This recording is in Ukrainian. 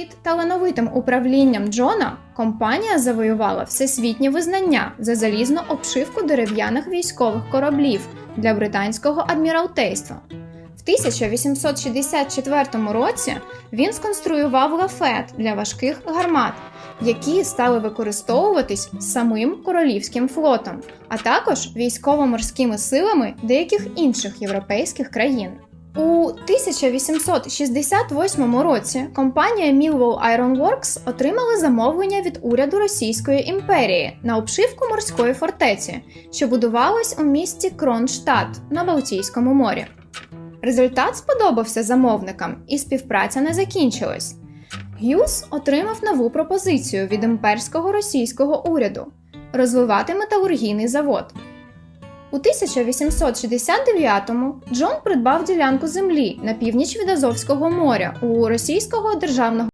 Під талановитим управлінням Джона компанія завоювала всесвітнє визнання за залізну обшивку дерев'яних військових кораблів для британського адміралтейства. В 1864 році він сконструював лафет для важких гармат, які стали використовуватись самим королівським флотом, а також військово-морськими силами деяких інших європейських країн. У 1868 році компанія Millwall Iron Works отримала замовлення від уряду Російської імперії на обшивку морської фортеці, що будувалась у місті Кронштадт на Балтійському морі. Результат сподобався замовникам, і співпраця не закінчилась. Гюс отримав нову пропозицію від імперського російського уряду розвивати металургійний завод. У 1869-му Джон придбав ділянку землі на північ від Азовського моря у російського державного